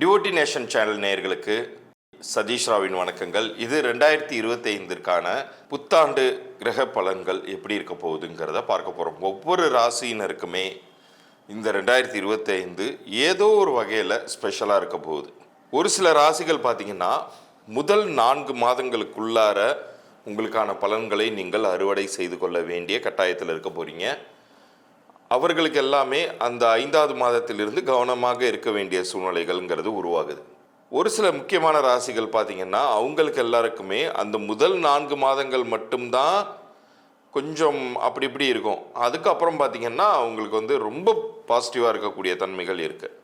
Devotee nation channel நேயர்களுக்கு சதீஷ் ராவின் வணக்கங்கள். இது ரெண்டாயிரத்தி இருபத்தைந்திற்கான புத்தாண்டு கிரக பலன்கள் எப்படி இருக்க போகுதுங்கிறத பார்க்க போகிறோம் ஒவ்வொரு ராசியினருக்குமே இந்த ரெண்டாயிரத்தி இருபத்தைந்து ஏதோ ஒரு வகையில் ஸ்பெஷலாக இருக்க போகுது. ஒரு சில ராசிகள் பார்த்தீங்கன்னா முதல் நான்கு மாதங்களுக்குள்ளார உங்களுக்கான பலன்களை நீங்கள் அறுவடை செய்து கொள்ள வேண்டிய கட்டாயத்தில் இருக்க போகிறீங்க அவர்களுக்கு எல்லாமே அந்த ஐந்தாவது மாதத்திலிருந்து கவனமாக இருக்க வேண்டிய சூழ்நிலைகள்ங்கிறது உருவாகுது. ஒரு சில முக்கியமான ராசிகள் பார்த்தீங்கன்னா அவங்களுக்கு எல்லாருக்குமே அந்த முதல் நான்கு மாதங்கள் மட்டும்தான் கொஞ்சம் அப்படி இப்படி இருக்கும். அதுக்கப்புறம் பார்த்தீங்கன்னா அவங்களுக்கு வந்து ரொம்ப பாசிட்டிவாக இருக்கக்கூடிய தன்மைகள் இருக்குது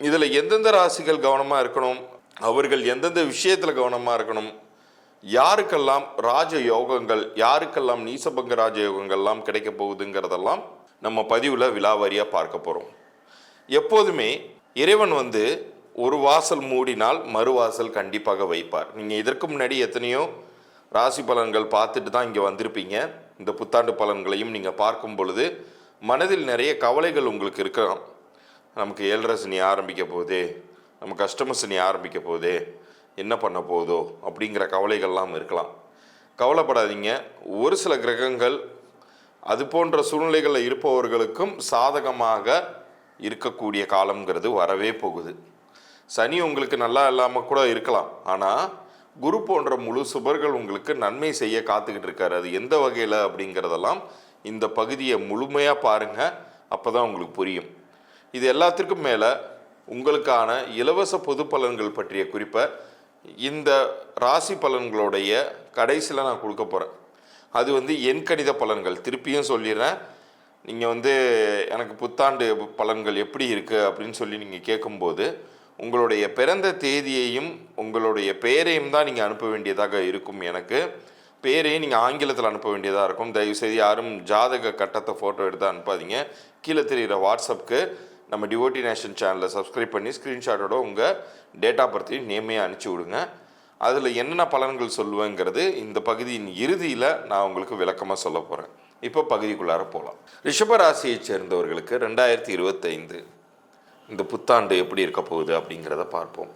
இதில் எந்தெந்த ராசிகள் கவனமாக இருக்கணும்? அவர்கள் எந்தெந்த விஷயத்தில் கவனமாக இருக்கணும்? யாருக்கெல்லாம் ராஜ யோகங்கள் யாருக்கெல்லாம் நீசபங்க ராஜ யோகங்கள்லாம் கிடைக்க போகுதுங்கிறதெல்லாம் நம்ம பதிவில் விலாவாரியாக பார்க்க போகிறோம் எப்போதுமே இறைவன் வந்து ஒரு வாசல் மூடினால் மறுவாசல் கண்டிப்பாக வைப்பார். நீங்கள் இதற்கு முன்னாடி எத்தனையோ ராசி பலன்கள் பார்த்துட்டு தான் இங்கே வந்திருப்பீங்க. இந்த புத்தாண்டு பலன்களையும் நீங்கள் பார்க்கும் பொழுது மனதில் நிறைய கவலைகள் உங்களுக்கு இருக்கலாம். நமக்கு ஏழரை சனி ஆரம்பிக்க போகுது. நம்ம கஷ்டம சனி ஆரம்பிக்க போகுது. என்ன பண்ண போதோ அப்படிங்கிற கவலைகள்லாம் இருக்கலாம். கவலைப்படாதீங்க. ஒரு சில கிரகங்கள் அது போன்ற சூழ்நிலைகளில் இருப்பவர்களுக்கும் சாதகமாக இருக்கக்கூடிய காலம்ங்கிறது வரவே போகுது. சனி உங்களுக்கு நல்லா இல்லாமல் கூட இருக்கலாம். ஆனால் குரு போன்ற முழு சுபர்கள் உங்களுக்கு நன்மை செய்ய காத்துக்கிட்டு இருக்காரு. அது எந்த வகையில் அப்படிங்கிறதெல்லாம் இந்த பகுதியை முழுமையாக பாருங்கள் அப்போ தான் உங்களுக்கு புரியும். இது எல்லாத்திற்கும் மேலே உங்களுக்கான இலவச பொது பலன்கள் பற்றிய குறிப்பை இந்த ராசி பலன்களுடைய கடைசியில் நான் கொடுக்க போகிறேன் அது வந்து என் கணித பலன்கள். திருப்பியும் சொல்லிடுறேன். நீங்கள் வந்து எனக்கு புத்தாண்டு பலன்கள் எப்படி இருக்குது அப்படின்னு சொல்லி நீங்கள் கேட்கும்போது உங்களுடைய பிறந்த தேதியையும் உங்களுடைய பெயரையும் தான் நீங்கள் அனுப்ப வேண்டியதாக இருக்கும் எனக்கு. பேரையும் நீங்கள் ஆங்கிலத்தில் அனுப்ப வேண்டியதாக இருக்கும். தயவுசெய்து யாரும் ஜாதக கட்டத்தை ஃபோட்டோ எடுத்து அனுப்பாதீங்க. கீழே தெரிகிற வாட்ஸ்அப்புக்கு நம்ம டிவோட்டி நேஷன் சேனலை சப்ஸ்கிரைப் பண்ணி ஸ்க்ரீன்ஷாட்டோட உங்கள் டேட்டா பர்த்தையும் நேமையாக அனுப்பிச்சி விடுங்க. அதில் என்னென்ன பலன்கள் சொல்லுவேங்கிறது இந்த பகுதியின் இறுதியில் நான் உங்களுக்கு விளக்கமாக சொல்ல போகிறேன் இப்போ பகுதிக்குள்ளார போகலாம் ரிஷபராசியை சேர்ந்தவர்களுக்கு ரெண்டாயிரத்தி இருபத்தைந்து இந்த புத்தாண்டு எப்படி இருக்க போகுது அப்படிங்கிறத பார்ப்போம்.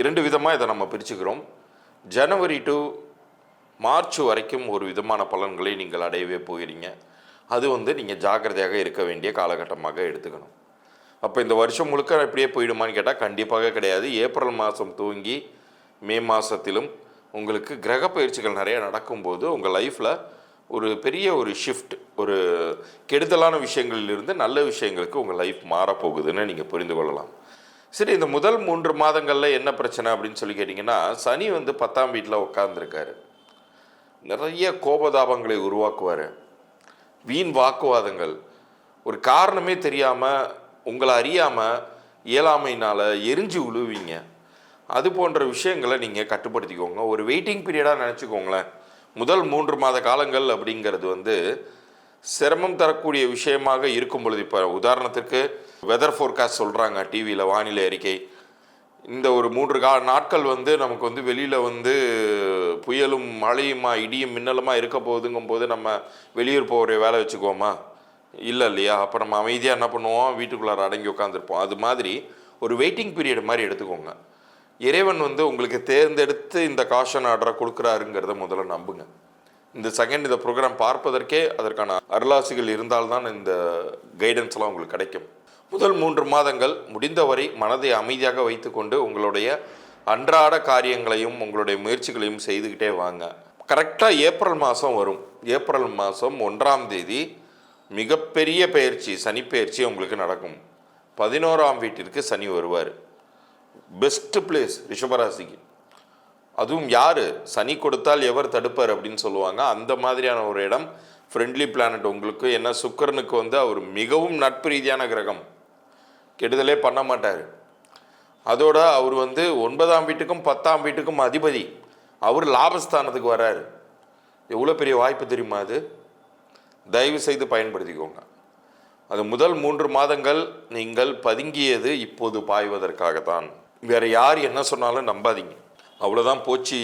இரண்டு விதமாக இதை நம்ம பிரிச்சுக்கிறோம். ஜனவரி டு மார்ச் வரைக்கும் ஒரு விதமான பலன்களை நீங்கள் அடையவே போகிறீங்க. அது வந்து நீங்கள் ஜாக்கிரதையாக இருக்க வேண்டிய காலகட்டமாக எடுத்துக்கணும். அப்போ இந்த வருஷம் முழுக்க அப்படியே போயிடுமான்னு கேட்டால் கண்டிப்பாக கிடையாது. ஏப்ரல் மாதம் துவங்கி மே மாதத்திலும் உங்களுக்கு கிரக பயிற்சிகள் நிறைய நடக்கும்போது உங்கள் லைஃப்பில் ஒரு பெரிய ஒரு ஷிஃப்ட் ஒரு கெடுதலான விஷயங்களிலிருந்து நல்ல விஷயங்களுக்கு உங்கள் லைஃப் மாறப்போகுதுன்னு நீங்கள் புரிந்து கொள்ளலாம். சரி இந்த முதல் மூன்று மாதங்களில் என்ன பிரச்சனை அப்படின்னு சொல்லி கேட்டிங்கன்னா சனி வந்து பத்தாம் வீட்டில் உட்காந்துருக்காரு நிறைய கோபதாபங்களை உருவாக்குவார். வீண் வாக்குவாதங்கள். ஒரு காரணமே தெரியாமல் உங்களை அறியாமல் இயலாமையினால் எரிஞ்சு உழுவீங்க. அது போன்ற விஷயங்களை நீங்கள் கட்டுப்படுத்திக்கோங்க. ஒரு வெயிட்டிங் பீரியடாக நினச்சிக்கோங்களேன். முதல் மூன்று மாத காலங்கள் அப்படிங்கிறது வந்து சிரமம் தரக்கூடிய விஷயமாக இருக்கும் பொழுது. இப்போ உதாரணத்துக்கு வெதர் ஃபோர்காஸ்ட் சொல்கிறாங்க டிவியில் வானிலை அறிக்கை. இந்த ஒரு மூன்று கா நாட்கள் வந்து நமக்கு வந்து வெளியில் வந்து புயலும் மழையுமா இடியும் மின்னலுமா இருக்க போகுதுங்கும் போது நம்ம வெளியூர் போகிற வேலை வச்சுக்குவோமா? இல்லை இல்லையா? அப்போ நம்ம அமைதியாக என்ன பண்ணுவோம்? வீட்டுக்குள்ளார அடங்கி உட்காந்துருப்போம் அது மாதிரி ஒரு வெயிட்டிங் பீரியட் மாதிரி எடுத்துக்கோங்க. இறைவன் வந்து உங்களுக்கு தேர்ந்தெடுத்து இந்த காஷன் ஆர்டரை கொடுக்குறாருங்கிறத முதல்ல நம்புங்க. இந்த செகண்ட் இந்த ப்ரோக்ராம் பார்ப்பதற்கே அதற்கான அருளாசிகள் இருந்தால்தான் இந்த கைடன்ஸ்லாம் உங்களுக்கு கிடைக்கும். முதல் மூன்று மாதங்கள் முடிந்தவரை மனதை அமைதியாக வைத்துக்கொண்டு உங்களுடைய அன்றாட காரியங்களையும் உங்களுடைய முயற்சிகளையும் செய்துக்கிட்டே வாங்க. கரெக்டாக ஏப்ரல் மாதம் வரும். ஏப்ரல் மாதம் ஒன்றாம் தேதி மிகப்பெரிய பயிற்சி சனி பயிற்சி உங்களுக்கு நடக்கும். பதினோராம் வீட்டிற்கு சனி வருவார். பெஸ்ட் பிளேஸ் ரிஷபராசிக்கு. அதுவும் யார்? சனி கொடுத்தால் எவர் தடுப்பார் அப்படின்னு சொல்லுவாங்க. அந்த மாதிரியான ஒரு இடம். ஃப்ரெண்ட்லி பிளானட் உங்களுக்கு. என்ன சுக்கரனுக்கு வந்து அவர் மிகவும் நட்பு ரீதியான கிரகம். கெடுதலே பண்ண மாட்டார். அதோட அவர் வந்து ஒன்பதாம் வீட்டுக்கும் பத்தாம் வீட்டுக்கும் அதிபதி. அவர் லாபஸ்தானத்துக்கு வர்றார் எவ்வளோ பெரிய வாய்ப்பு தெரியுமா அது? தயவு செய்து பயன்படுத்திக்கோங்க. அது முதல் மூன்று மாதங்கள் நீங்கள் பதுங்கியது இப்போது பாய்வதற்காகத்தான். வேறு யார் என்ன சொன்னாலும் நம்பாதீங்க. அவ்வளோதான் போச்சு.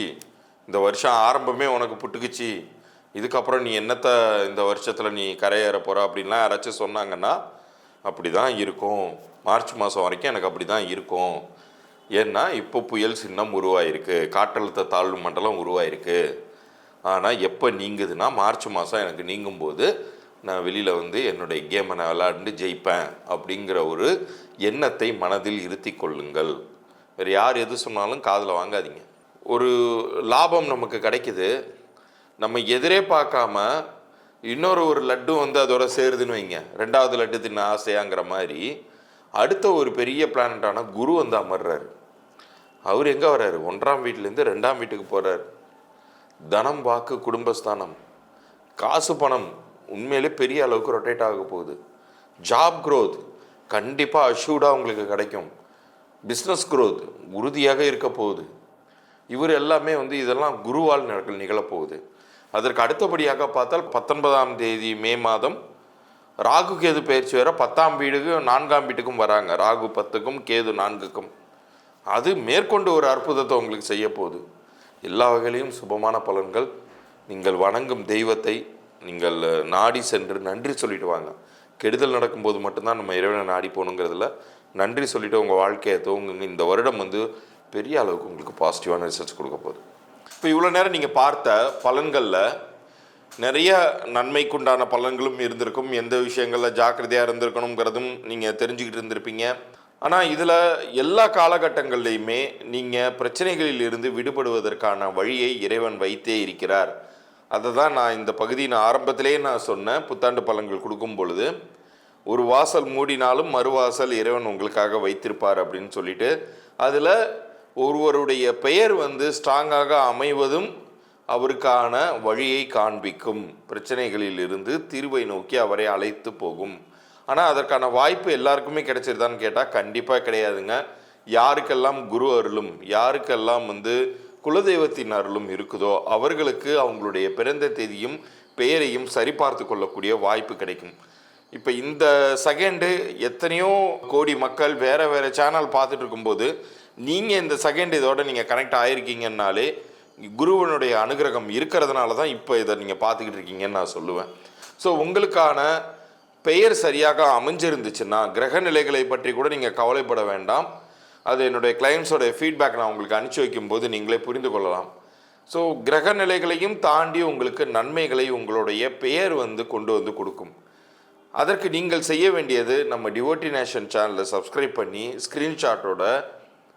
இந்த வருஷம் ஆரம்பமே உனக்கு புட்டுக்குச்சு. இதுக்கப்புறம் நீ என்னத்தை இந்த வருஷத்தில் நீ கரையேற போகிற அப்படின்லாம் யாராச்சும் சொன்னாங்கன்னா அப்படி தான் இருக்கும். மார்ச் மாதம் வரைக்கும் எனக்கு அப்படி தான் இருக்கும். ஏன்னா இப்போ புயல் சின்னம் உருவாயிருக்கு. காற்றழுத்த தாழ்வு மண்டலம் உருவாயிருக்கு. ஆனால் எப்போ நீங்குதுன்னா மார்ச் மாதம் எனக்கு நீங்கும் போது நான் வெளியில் வந்து என்னுடைய கேமை நான் விளாண்டு ஜெயிப்பேன் அப்படிங்கிற ஒரு எண்ணத்தை மனதில் இருத்தி கொள்ளுங்கள். வேறு யார் எது சொன்னாலும் காதில் வாங்காதீங்க. ஒரு லாபம் நமக்கு கிடைக்குது. நம்ம எதிரே பார்க்காம இன்னொரு ஒரு லட்டு வந்து அதோட சேருதுன்னு வைங்க. ரெண்டாவது லட்டு தின்ன ஆசையாங்கிற மாதிரி அடுத்த ஒரு பெரிய பிளானட்டான குரு வந்து அமர்றாரு. அவர் எங்கே வர்றாரு? ஒன்றாம் வீட்டிலேருந்து ரெண்டாம் வீட்டுக்கு போகிறார் தனம் வாக்கு குடும்பஸ்தானம் காசு பணம் உண்மையிலே பெரிய அளவுக்கு ரொட்டேட் ஆக போகுது. ஜாப் க்ரோத் கண்டிப்பாக அஷ்யூடாக உங்களுக்கு கிடைக்கும். பிஸ்னஸ் குரோத் உறுதியாக இருக்க போகுது. இவர் எல்லாமே வந்து இதெல்லாம் குருவால் நிகழ நிகழப்போகுது. அதற்கு அடுத்தபடியாக பார்த்தால் பத்தொன்பதாம் தேதி மே மாதம் ராகு கேது பயிற்சி வேற பத்தாம் வீடுக்கும் நான்காம் வீட்டுக்கும் வராங்க. ராகு பத்துக்கும் கேது நான்குக்கும். அது மேற்கொண்டு ஒரு அற்புதத்தை உங்களுக்கு செய்ய போகுது. எல்லா வகையிலையும் சுபமான பலன்கள். நீங்கள் வணங்கும் தெய்வத்தை நீங்கள் நாடி சென்று நன்றி சொல்லிட்டு வாங்க கெடுதல் நடக்கும்போது மட்டும்தான் நம்ம இறைவனை நாடி போகணுங்கிறதுல நன்றி சொல்லிட்டு உங்கள் வாழ்க்கையை துவங்குங்க. இந்த வருடம் வந்து பெரிய அளவுக்கு உங்களுக்கு பாசிட்டிவான ரிசல்ட்ஸ் கொடுக்க போகுது. இப்போ இவ்வளோ நேரம் நீங்கள் பார்த்த பலன்களில் நிறைய நன்மைக்குண்டான பலன்களும் இருந்திருக்கும். எந்த விஷயங்களில் ஜாக்கிரதையாக இருந்திருக்கணுங்கிறதும் நீங்கள் தெரிஞ்சுக்கிட்டு இருந்திருப்பீங்க. ஆனால் இதில் எல்லா காலகட்டங்கள்லையுமே நீங்கள் பிரச்சனைகளில் இருந்து விடுபடுவதற்கான வழியை இறைவன் வைத்தே இருக்கிறார். அதை தான் நான் இந்த பகுதியின் ஆரம்பத்திலேயே நான் சொன்னேன் புத்தாண்டு பலன்கள் கொடுக்கும் பொழுது ஒரு வாசல் மூடினாலும் மறுவாசல் இறைவன் உங்களுக்காக வைத்திருப்பார் அப்படின்னு சொல்லிட்டு அதில் ஒருவருடைய பெயர் வந்து ஸ்ட்ராங்காக அமைவதும் அவருக்கான வழியை காண்பிக்கும். பிரச்சனைகளில் இருந்து தீர்வை நோக்கி அவரை அழைத்து போகும். ஆனால் அதற்கான வாய்ப்பு எல்லாருக்குமே கிடைச்சிருதான்னு கேட்டால் கண்டிப்பாக கிடையாதுங்க. யாருக்கெல்லாம் குரு அருளும் யாருக்கெல்லாம் வந்து குலதெய்வத்தின் அருளும் இருக்குதோ அவர்களுக்கு அவங்களுடைய பிறந்த தேதியும் பெயரையும் சரிபார்த்து கொள்ளக்கூடிய வாய்ப்பு கிடைக்கும். இப்போ இந்த செகண்டு எத்தனையோ கோடி மக்கள் வேற வேற சேனல் பார்த்துட்டு இருக்கும்போது நீங்கள் இந்த செகண்ட் இதோட நீங்கள் கனெக்ட் ஆகிருக்கீங்கன்னாலே குருவனுடைய அனுகிரகம் இருக்கிறதுனால தான் இப்போ இதை நீங்கள் பார்த்துக்கிட்டு இருக்கீங்கன்னு நான் சொல்லுவேன். ஸோ உங்களுக்கான பெயர் சரியாக அமைஞ்சிருந்துச்சுன்னா கிரக நிலைகளை பற்றி கூட நீங்கள் கவலைப்பட வேண்டாம். அது என்னுடைய கிளைண்ட்ஸோடைய ஃபீட்பேக் நான் உங்களுக்கு அனுப்பிச்சி வைக்கும்போது நீங்களே புரிந்து கொள்ளலாம். ஸோ கிரக நிலைகளையும் தாண்டி உங்களுக்கு நன்மைகளை உங்களுடைய பெயர் வந்து கொண்டு வந்து கொடுக்கும். அதற்கு நீங்கள் செய்ய வேண்டியது நம்ம டிவோட்டி நேஷன் சேனலை சப்ஸ்கிரைப் பண்ணி ஸ்க்ரீன்ஷாட்டோட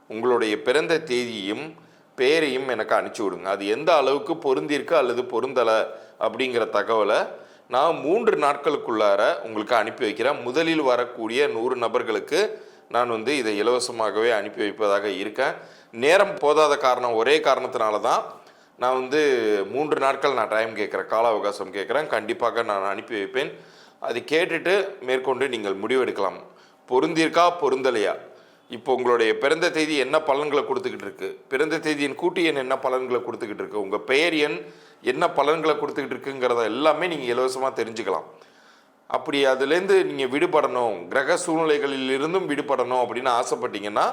உங்களுடைய பிறந்த தேதியும் பெயரையும் எனக்கு அனுப்பிச்சி விடுங்க. அது எந்த அளவுக்கு பொருந்திருக்கு அல்லது பொருந்தலை அப்படிங்கிற தகவலை நான் மூன்று நாட்களுக்குள்ளார உங்களுக்கு அனுப்பி வைக்கிறேன். முதலில் வரக்கூடிய நூறு நபர்களுக்கு நான் வந்து இதை இலவசமாகவே அனுப்பி வைப்பதாக இருக்கேன். நேரம் போதாத காரணம் ஒரே காரணத்தினால தான் நான் வந்து மூன்று நாட்கள் நான் டைம் கேட்குறேன் கால அவகாசம் கேட்குறேன். கண்டிப்பாக நான் அனுப்பி வைப்பேன். அதை கேட்டுட்டு மேற்கொண்டு நீங்கள் முடிவெடுக்கலாம். பொருந்திருக்கா பொருந்தலையா? இப்போ உங்களுடைய பிறந்த தேதி என்ன பலன்களை கொடுத்துக்கிட்டு இருக்கு? பிறந்த தேதியின் கூட்டு எண் என்ன பலன்களை கொடுத்துக்கிட்டு இருக்கு? உங்கள் பெயர் எண் என்ன பலன்களை கொடுத்துக்கிட்டு இருக்குங்கிறத எல்லாமே நீங்கள் இலவசமாக தெரிஞ்சுக்கலாம். அப்படி அதுலேருந்து நீங்கள் விடுபடணும். கிரக சூழ்நிலைகளில் இருந்தும் விடுபடணும் அப்படின்னு ஆசைப்பட்டீங்கன்னா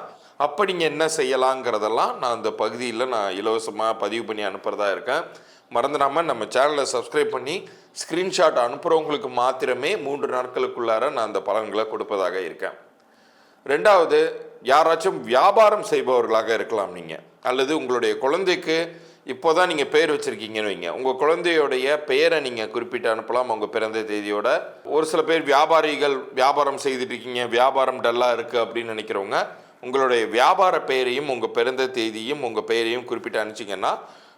அப்போ நீங்கள் என்ன செய்யலாங்கிறதெல்லாம் நான் இந்த பகுதியில் நான் இலவசமாக பதிவு பண்ணி அனுப்புகிறதா இருக்கேன். மறந்துடாமல் நம்ம சேனலை சப்ஸ்கிரைப் பண்ணி ஸ்க்ரீன்ஷாட் அனுப்புகிறவங்களுக்கு மாத்திரமே மூன்று நாட்களுக்குள்ளார நான் அந்த பலன்களை கொடுப்பதாக இருக்கேன். ரெண்டாவது யாராச்சும் வியாபாரம் செய்பவர்களாக இருக்கலாம் நீங்கள் அல்லது உங்களுடைய குழந்தைக்கு இப்போ தான் நீங்கள் பெயர் வச்சுருக்கீங்கன்னு வைங்க. உங்கள் குழந்தையோடைய பெயரை நீங்கள் குறிப்பிட்டு அனுப்பலாம். உங்கள் பிறந்த தேதியோட ஒரு சில பேர் வியாபாரிகள் வியாபாரம் செய்துட்டு இருக்கீங்க வியாபாரம் டல்லாக இருக்குது அப்படின்னு நினைக்கிறவங்க உங்களுடைய வியாபார பெயரையும் உங்கள் பிறந்த தேதியும் உங்கள் பெயரையும் குறிப்பிட்டு அனுப்பிச்சிங்கன்னா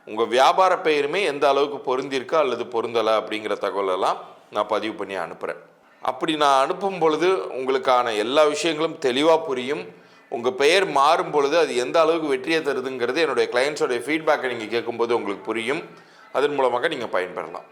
உங்கள் வியாபார பெயருமே எந்த அளவுக்கு பொருந்திருக்கா அல்லது பொருந்தலை அப்படிங்கிற தகவலெல்லாம் நான் பதிவு பண்ணி அனுப்புகிறேன் அப்படி நான் அனுப்பும் பொழுது உங்களுக்கான எல்லா விஷயங்களும் தெளிவாக புரியும். உங்கள் பெயர் மாறும் பொழுது அது எந்த அளவுக்கு வெற்றியை தருதுங்கிறது என்னுடைய கிளைண்ட்ஸோடைய ஃபீட்பேக்கை நீங்கள் கேட்கும்போது உங்களுக்கு புரியும். அதன் மூலமாக நீங்கள் பயன்பெறலாம்.